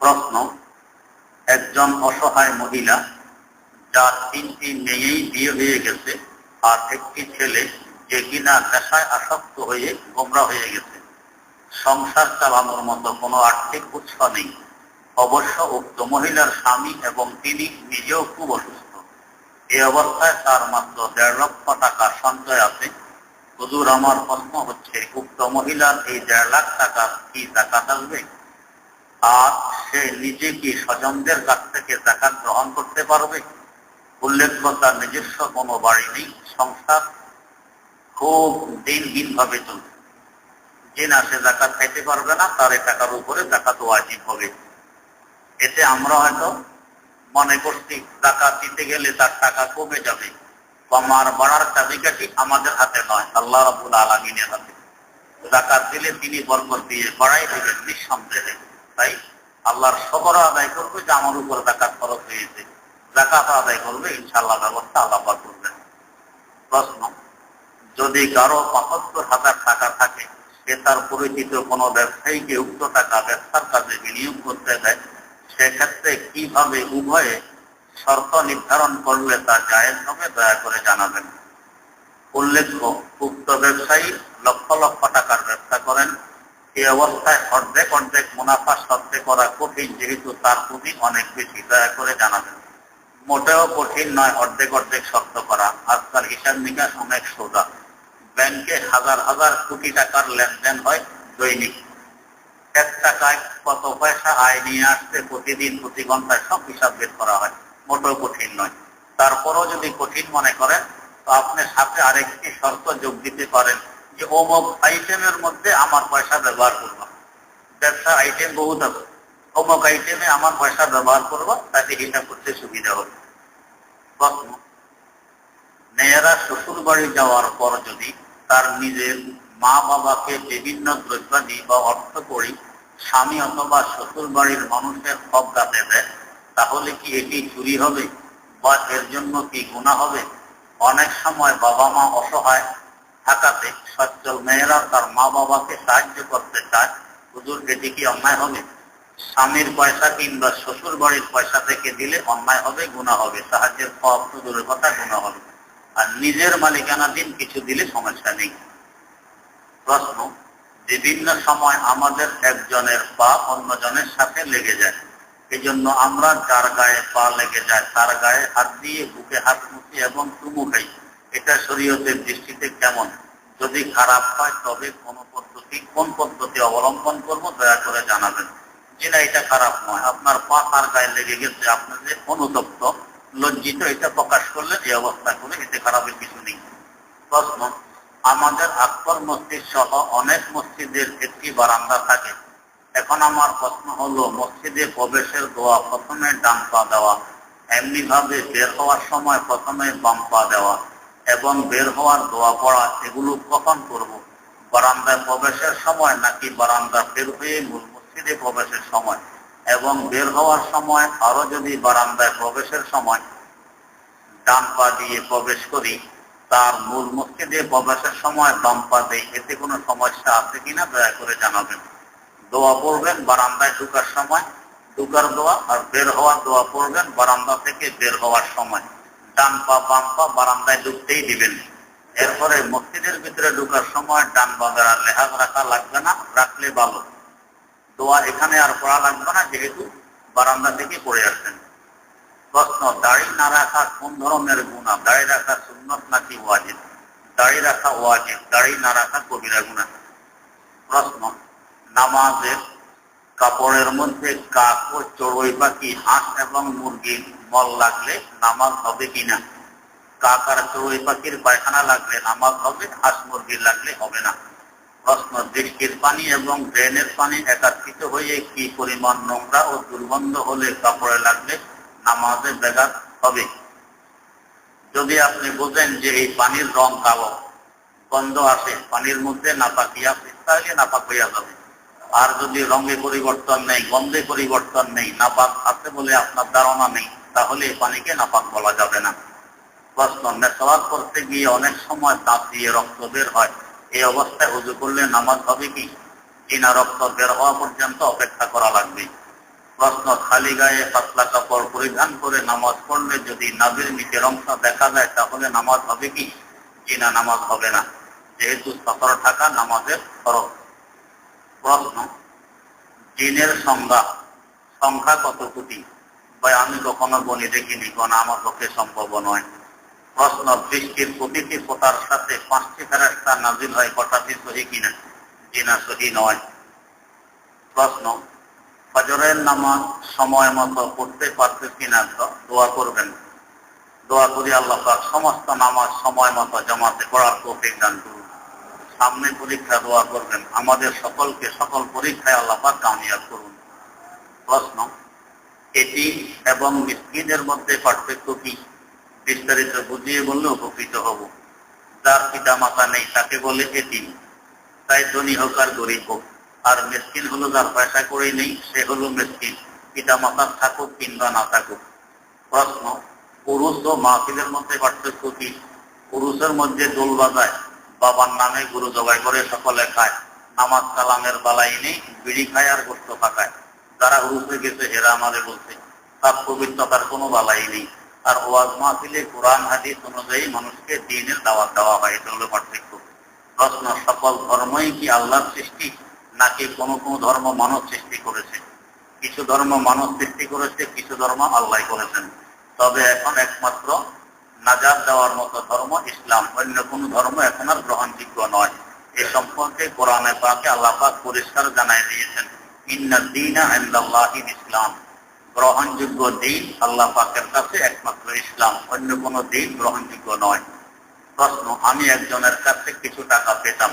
প্রশ্ন, একজন অসহায় মহিলা যার তিনটি মেয়েই বিয়ে হয়ে গেছে আর একটি ছেলে যে কিনা নেশায় আসক্ত হয়ে গোমরা হয়ে গেছে। সংসার চালানোর মতো কোনো আর্থিক উৎস নেই। অবশ্য উক্ত মহিলার স্বামী এবং তিনি নিজেও খুব অসুস্থ। এই অবস্থায় তার মাত্র দেড় লক্ষ টাকা সঞ্চয় আছে। হুজুর, আমার প্রশ্ন হচ্ছে, উক্ত মহিলার এই দেড় লাখ টাকা কি টাকা আসবে? আর সে নিজে কি স্বজনদের কাছ থেকে জাকাত গ্রহণ করতে পারবে? উল্লেখ্য তার নিজস্ব কোনো বাড়ি নেই, সংসার খুব দিনহীন ভাবে চলছে। যে না সে জাকাত খাইতে পারবে না, তার টাকার উপরে জাকাত ওয়াজিব হবে। এতে আমরা হয়তো মনে করছি, জাকাত দিতে গেলে তার টাকা কমে যাবে। বা মার বাড়ার চাবিকাঠি আমাদের হাতে নয়, আল্লাহ রাবুল আলমিনের হাতে। জাকাত দিলে তিনি বরকত দিয়ে বাড়াই দেবেন নিঃসন্দেহে। তাই আল্লাহর সবর আদায় করবে যে আমার উপর জাকাত খরচ হয়েছে। জাকাত আদায় করবে ইনশাল্লাহ ব্যবস্থা আল্লাহ করবেন। প্রশ্ন, যদি কারও পঁচাত্তর হাজার টাকা থাকে, সে তার পরিচিত কোনো ব্যবসায়ীকে উক্ত টাকা ব্যবসার কাজে বিনিয়োগ করতে দেয়, সেক্ষেত্রে কীভাবে উভয়ে শর্ত নির্ধারণ করলে তা জায়েজ হবে, দয়া করে জানাবেন। উল্লেখ্য, উক্ত ব্যবসায়ী লক্ষ লক্ষ টাকার ব্যবসা করেন এই অবস্থায় অর্ধেক অর্ধেক মুনাফা সত্ত্বে করা কঠিন, যেহেতু তার পুঁজি অনেক বেশি, দয়া করে জানাবেন। মোটেও কঠিন নয় অর্ধেক অর্ধেক শর্ত করা। আজকাল হিসাব নিকাশ অনেক সোজা। ব্যাংকে হাজার হাজার কোটি টাকার লেনদেন হয় দৈনিক। এক টাকায় কত পয়সা আয় নিয়ে আসতে প্রতিদিন প্রতি ঘন্টায় সব হিসাব বের করা হয়। মোটেও কঠিন নয়। তারপরও যদি কঠিন মনে করেন, তো আপনি সাথে আরেকটি শর্ত যোগ দিতে পারেন। যে অমুক আইটেমের মধ্যে আমার পয়সা ব্যবহার করব। ব্যবসার আইটেম বহুত আছে। অমুক আইটেমে আমার পয়সা ব্যবহার করব, তাতে হিসাব করতে সুবিধা হবে। প্রশ্ন মেয়েরা শ্বশুর বাড়ি যাওয়ার পর যদি তার নিজের মা বাবাকে বিভিন্ন দ্রব্যাদি বা অর্থ করি, স্বামী অথবা শ্বশুর বাড়ির মানুষের অজ্ঞাতে দেয়, তাহলে কি এটি চুরি হবে? বা এর জন্য কি গুণা হবে? অনেক সময় বাবা মা অসহায় থাকাতে সচ্ছল মেয়েরা তার মা বাবাকে সাহায্য করতে চায়। হুজুর এটি কি অন্যায় হবে। স্বামীর পয়সা কিংবা শ্বশুর বাড়ির পয়সা থেকে দিলে অন্যায় হবে গুণা হবে। সাহায্যের পথ দূরের কথা গুণা হবে। আর নিজের মালিকানাধীন কিছু দিলে সমস্যা নেই। প্রশ্ন, বিভিন্ন সময় আমাদের একজনের পা অন্যজনের সাথে লেগে যায়। এই জন্য আমরা যার গায়ে পা লেগে যায়, তার গায়ে হাত দিয়ে বুকে হাত মুখি এবং চুমু খাই। এটা শরীয়তের দৃষ্টিতে কেমন? যদি খারাপ হয়, তবে কোন পদ্ধতি কোন পদ্ধতি অবলম্বন করব, দয়া করে জানাবেন। যেটা এটা খারাপ নয়, আপনার পা তার গায়ে লেগে গেছে, আপনার যে অনুতপ্ত, লজ্জিত, এটা প্রকাশ করলে এই অবস্থা করে এতে খারাপের কিছু নেই। প্রশ্ন, আমাদের আকবর মসজিদ সহ অনেক মসজিদের একটি বারান্দা থাকে। এখন আমার প্রশ্ন হলো, মসজিদে প্রবেশের দোয়া প্রথমে ডান পা দেওয়া এমনি ভাবে বের হওয়ার সময় প্রথমে বাম পা দেওয়া এবং বের হওয়ার দোয়া পড়া, এগুলো কখন করব। বারান্দায় প্রবেশের সময় নাকি বারান্দা বের হয়ে মূল মসজিদে প্রবেশের সময়? এবং বের হওয়ার সময় আরও যদি বারান্দায় প্রবেশের সময় ডান পা দিয়ে প্রবেশ করি, তার মূল মসজিদে প্রবেশের সময় বাম পা দেয় এতে কোনো সমস্যা আছে কিনা দয়া করে জানাবেন। দোয়া পড়বেন বারান্দায় ঢুকার সময়, ঢুকার দোয়া আর বের হওয়ার দোয়া পড়বেন বারান্দা থেকে বের হওয়ার সময়। ডান পা বাম পা বারান্দায় ঢুকতেই দিবেন। এরপরে মসজিদের ভিতরে ঢুকার সময় ডান বাজার আর লেহাজ রাখা লাগবে না, রাখলে ভালো। দোয়া এখানে আর পড়া লাগবে না, যেহেতু বারান্দা থেকে পড়ে আসছেন। প্রশ্ন, দাড়ি না রাখা কোন ধরনের গুণা দাড়ি রাখা সুন্নত নাকি ওয়াজিব? দাড়ি রাখা ওয়াজিব, দাড়ি না রাখা কবিরা গুণা প্রশ্ন, নামাজের কাপড়ের মধ্যে কাক ও চড়ুই পাখি, হাঁস এবং মুরগির মল লাগলে নামাজ হবে কিনা? কাক আর চড়ুই পাখির পায়খানা লাগলে নামাজ হবে, হাঁস মুরগির লাগলে হবে না? প্রশ্ন, বৃষ্টির পানি এবং ড্রেনের পানি একাত্রিত হয়ে কি পরিমাণ নোংরা ও দুর্গন্ধ হলে কাপড়ে লাগলে নামাজে ব্যাঘাত হবে? যদি আপনি বোঝেন যে এই পানির রং কালো, গন্ধ আসে, পানির মধ্যে নাপাকি তাহলে নাপাক হইয়া যাবে। আর যদি রঙে পরিবর্তন নেই, গন্ধে পরিবর্তন নেই, নাপাক আছে বলে আপনার ধারণা নেই, তাহলে পানিকে নাপাক বলা যাবে না। প্রশ্ন মেসওয়াক করতে গিয়ে অনেক সময় দাঁত দিয়ে রক্ত বের হয়, এই অবস্থায় উজু করলে নামাজ হবে কি? কিনা রক্ত বের হওয়া পর্যন্ত অপেক্ষা করা লাগবে। প্রশ্ন, খালি গায়ে পাতলা কাপড় পরিধান করে নামাজ পড়লে যদি নাবির নিচের অংশ দেখা যায়, তাহলে নামাজ হবে কি? জি না নামাজ হবে না। যেহেতু সতর থাকা নামাজের ফরজ। প্রশ্ন জিনের সংজ্ঞা। সংখ্যা কত কোটি? বা আমি কখনো বনি দেখিনি কোন আমার পক্ষে সম্ভব নয়। প্রশ্ন, বৃষ্টির প্রতিটি ফোটার সাথে পাঁচটি ফেরাস্তা নাজিল হয় কটাটি সহি কিনা? জিনা সহি নয়। প্রশ্ন, ফজরের নামাজ সময় মতো পড়তে পারছে কিনা? দোয়া করবেন। দোয়া করি আল্লাহ সমস্ত নামাজ সময় মতো জমাতে পড়ার তৌফিক দান করুন। সামনে পরীক্ষা দোয়া করবেন। আমাদের সকলকে সকল পরীক্ষায় আল্লাহ পাক কামিয়াব করুন। প্রশ্ন, এটি এবং মিসকিনের মধ্যে পার্থক্য কি? বিস্তারিত বুঝিয়ে বললে উপকৃত হব। যার পিতা মাতা নেই, তাকে বলে এটি তাই ধনী হোক আর গরিব হোক। আর মেসকিন হলো যার পয়সা করে নেই, সে হলো মেসকিন। পিতা মাতা থাকুক কিংবা না থাকুক। প্রশ্ন, পুরুষ ও মাহফিলের মধ্যে পার্থক্য কি? পুরুষের মধ্যে দোল বাজায় বাবার নামে গুরু জবাই করে সকলে খায়। নামাজ কালামের বালাই নেই, বিড়ি খায় আর গোস্ত পাকায়। যারা উরুসে গেছে হেরা আমাদের বলছে, তার পবিত্রতার কোনো বালাই নেই। আর ওয়াজ মাহফিলে কোরআন, হাদিস অনুযায়ী মানুষকে দিনের দাওয়াত দেওয়া হয়, এটা হলো পার্থক্য। প্রশ্ন, সকল ধর্মই কি আল্লাহর সৃষ্টি, নাকি কোনো কোনো ধর্ম মানব সৃষ্টি করেছে? কিছু ধর্ম মানব সৃষ্টি করেছে, কিছু ধর্ম আল্লাহ করেছেন। তবে এখন একমাত্র নাজাদ দেওয়ার মতো ধর্ম ইসলাম, অন্য কোন ধর্ম এখন আর গ্রহণযোগ্য নয়। এ সম্পর্কে কোরআনে পাকে আল্লাহ পাক পরিষ্কার জানাই দিয়েছেন ইসলাম। গ্রহণযোগ্য দিন আল্লাহ পাকের কাছে একমাত্র ইসলাম, অন্য কোন দিন গ্রহণযোগ্য নয়। প্রশ্ন, আমি একজনের কাছে কিছু টাকা পেতাম।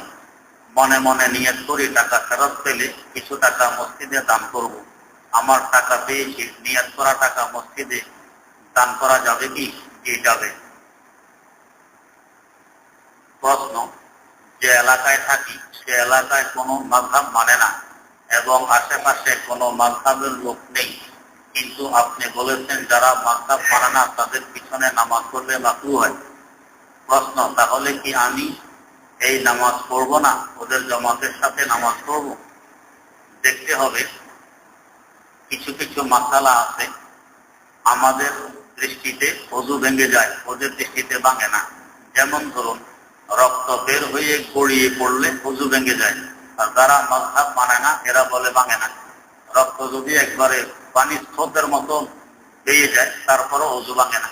মনে মনে নিয়ত করি টাকা ফেরত পেলে কিছু টাকা মসজিদে দান করব। আমার টাকা পেয়েছি, নিয়ত করা টাকা মসজিদে দান করা যাবে কি? যাবে। প্রশ্ন, যে এলাকায় থাকি, সে এলাকায় কোনো মাধাব মানে না এবং আশেপাশে কোনো মাধাবের লোক নেই। কিন্তু আপনি বলেছেন, যারা মাধাব মানে না, তাদের পিছনে নামাজ পড়লে মাকরু হয়। প্রশ্ন, তাহলে কি আমি এই নামাজ পড়ব না? ওদের জমাতের সাথে নামাজ পড়ব? দেখতে হবে। কিছু কিছু মাসালা আছে। আমাদের দৃষ্টিতে অজু ভেঙে যায় ওদের দৃষ্টিতে ভাঙে না। যেমন ধরুন রক্ত বের হয়ে গড়িয়ে পড়লে অজু ভেঙে যায়। আর যারা মাঝহাব মানে না, এরা বলে ভাঙে না। রক্ত যদি একবারে পানির স্রোতের মতো বেয়ে যায়, তারপরও অজু ভাঙে না।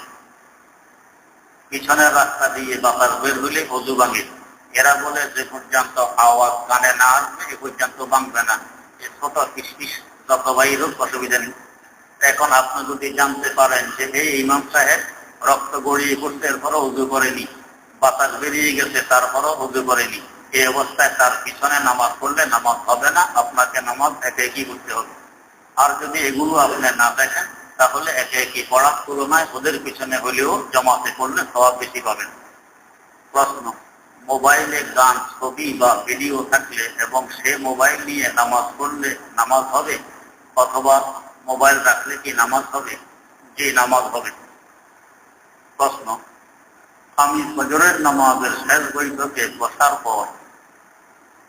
পিছনের রাস্তা দিয়ে বাতাস বের হইলে অজু ভাঙে। এরা বলে, যে পর্যন্ত আওয়াজ কানে না আসবে, এ পর্যন্ত ভাঙবে না। এ ছোট কিসকিস যত বাইর হোক, অসুবিধা নেই। এখন আপনি যদি জানতে পারেন যে, এই ইমাম সাহেব রক্ত গড়িয়ে পড়ছে, এরপরও উজু করেনি। বাতাস বেরিয়ে গেছে, তারপরও উজু করেনি। এই অবস্থায় তার পিছনে নামাজ পড়লে নামাজ হবে না, আপনাকে নামাজ একে একই করতে হবে। আর যদি এগুলো আপনি না দেখেন, তাহলে একে একই পড়ার তুলনায় ওদের পিছনে হলেও জমাতে পড়লে সবাব বেশি পাবেন। প্রশ্ন, মোবাইলে গান, ছবি বা ভিডিও থাকলে এবং সে মোবাইল নিয়ে নামাজ পড়লে নামাজ হবে অথবা মোবাইল রাখলে কি নামাজ হবে? যে নামাজ হবে। প্রশ্ন আমি ফজরের নামাজের শেষ বৈঠকে বসার পর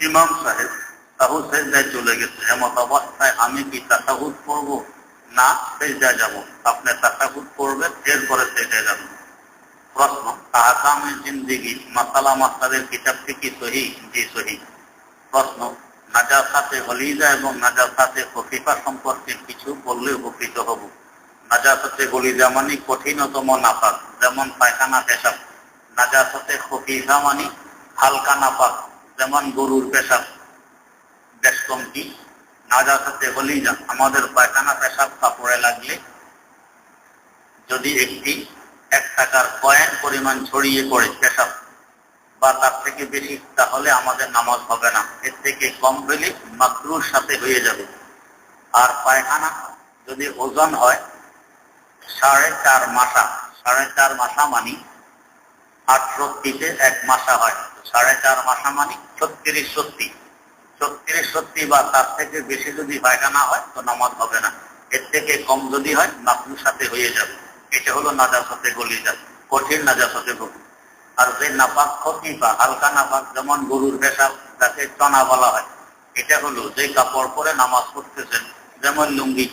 ইমাম সাহেব তাহু সেজদায় চলে গেছে। এমত অবস্থায় আমি কি তাসাহুদ করব? না, সেজদায় যাব। আপনি তাসাহুদ করবেন, এরপরে সেজদায় যাবেন প্রশ্ন, আহকামে জিন্দিগি মাসালা মাসালের কিতাবটি কি সহি? জি, সহি। প্রশ্ন, নাজাসাতে হলিজা এবং নাজার সাথে খফিফা সম্পর্কে কিছু বললে উপকৃত হব। নাজার সাথে হলিজা মানে কঠিনতম নাপাক যেমন পায়খানা, পেশাব। নাজাসাতে খফিফা মানে হালকা নাপাক, যেমন গরুর পেশাব। বেশ কমটি নাজাসাতে হলিজা, আমাদের পায়খানা পেশাব কাপড়ে লাগলে। যদি একটি এক টাকার কয়েন পরিমাণ ছড়িয়ে পড়ে পেশাব বা তার থেকে বেশি, তাহলে আমাদের নামাজ হবে না। এর থেকে কম হলে মাকরুর সাথে হয়ে যাবে। আর পায়খানা যদি ওজন হয়, সাড়ে চার মাসা। সাড়ে চার মাসা মানি আটষট্টিতে এক মাসা হয়। সাড়ে চার মাসা মানি ছত্রিশ সত্যি ছত্রিশ সত্যি বা তার থেকে বেশি যদি পায়খানা হয়, তো নামাজ হবে না। এর থেকে কম যদি হয় মাকরুর সাথে হয়ে যাবে। এটা হলো নাজাসতে গলি যাবে কঠিন নাজাসতে গলি। আর যে নাপাক ক্ষতি বা হালকা নাপাক, যেমন গরুর পেশাব তাকে চনা বলা হয়। এটা হলো যে কাপড় পরে নামাজ পড়তেছেন, যেমন লুঙ্গি।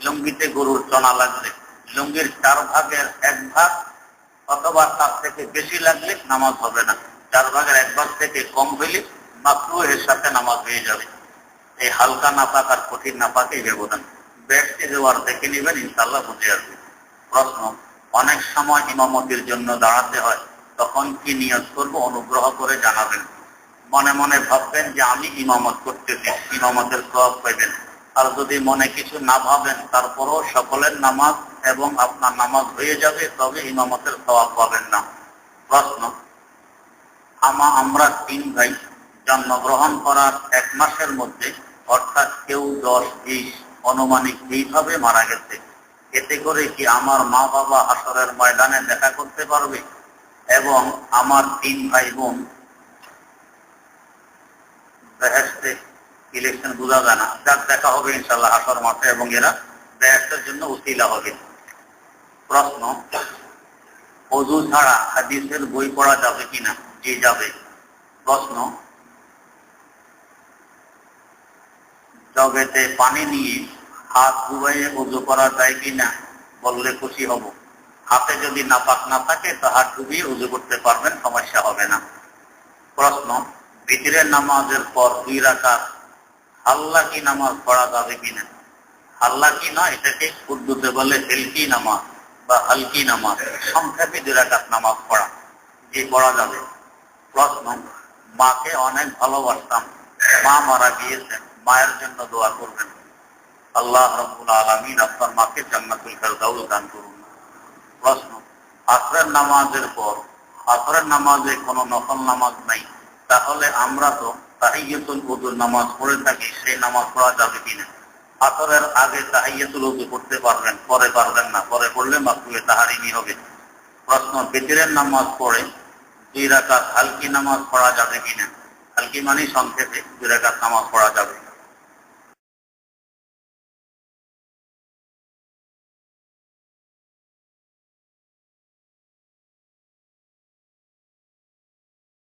লুঙ্গিতে গরুর চনা লাগবে। লুঙ্গির চার ভাগের এক ভাগ অথবা তার থেকে বেশি লাগলে নামাজ হবে না। চার ভাগের এক ভাগ থেকে কম হইলে মাকরুহের সাথে নামাজ হয়ে যাবে। এই হালকা নাপাক আর কঠিন নাপাকে ব্যবধান। ব্যক্তি দেওয়ার দেখে নেবেন ইনশাল্লাহ বুঝে আসবে প্রশ্ন, অনেক সময় ইমামতির জন্য দাঁড়াতে হয়, তখন কি নিয়োগ করব অনুগ্রহ করে জানাবেন। মনে মনে ভাববেন যে আমি ইমামত করতেছি, ইমামতের সব পাইবেন। আর যদি মনে কিছু না ভাবেন, তারপরও সকলের নামাজ এবং আপনার নামাজ হয়ে যাবে, তবে ইমামতের স্বভাব পাবেন না। প্রশ্ন, আমা আমরা তিন ভাই জন্মগ্রহণ করার এক মাসের মধ্যে, অর্থাৎ কেউ দশ, বিশ অনুমানিক এইভাবে মারা গেছে। এতে করে কি আমার মা বাবা আসরের ময়দানে দেখা করতে পারবে? এবং আমার তিন ভাই বোন ইলেকশন বোঝা যায় না। যার দেখা হবে ইনশাল্লাহ আসর মাঠে এবং এরা বেহেস্তের জন্য উসিলা হবে। প্রশ্ন, অজু ছাড়া হাদিসের বই পড়া যাবে কিনা? জি যাবে? প্রশ্ন, জগেতে পানি নিয়ে হাত ডুবাইয়ে উজু করা যায় কিনা? বললে খুশি হব। হাতে যদি নাপাক না থাকে, তো হাত ডুবিয়ে উজু করতে পারবেন, সমস্যা হবে না। প্রশ্ন, ভিতরের নামাজের পর দুই রাখা হাল্লা কি নামাজ পড়া যাবে কিনা? হাল্লা কি না এটাকে উর্দুতে বলে হেলকি নামাজ। বা হালকি নামাজ সংক্ষেপে দুই রাকাত নামাজ পড়া, যে পড়া যাবে। প্রশ্ন, মাকে অনেক ভালোবাসতাম। মা মারা গিয়েছেন, মায়ের জন্য দোয়া করবেন। আল্লাহ রব্বুল আলমিন আপনার মাকে জান্নাতুল ফেরদাউল দান করুন। প্রশ্ন, আসরের নামাজের পর, আসরের নামাজে কোনো নকল নামাজ নাই? তাহলে আমরা তো তাহিয়াতুল উদুর নামাজ পড়ে থাকি, সেই নামাজ পড়া যাবে কিনা? আসরের আগে তাহিয়াতুল উদু করতে পারবেন, পরে পারবেন না, পরে পড়লে মাকরুয়ে তাহারিমি হবে। প্রশ্ন বেতিরের নামাজ পড়ে দুই রাকাত হালকি নামাজ পড়া যাবে কিনা? হালকি মানে সংক্ষেপে দুই রাকাত নামাজ পড়া যাবে।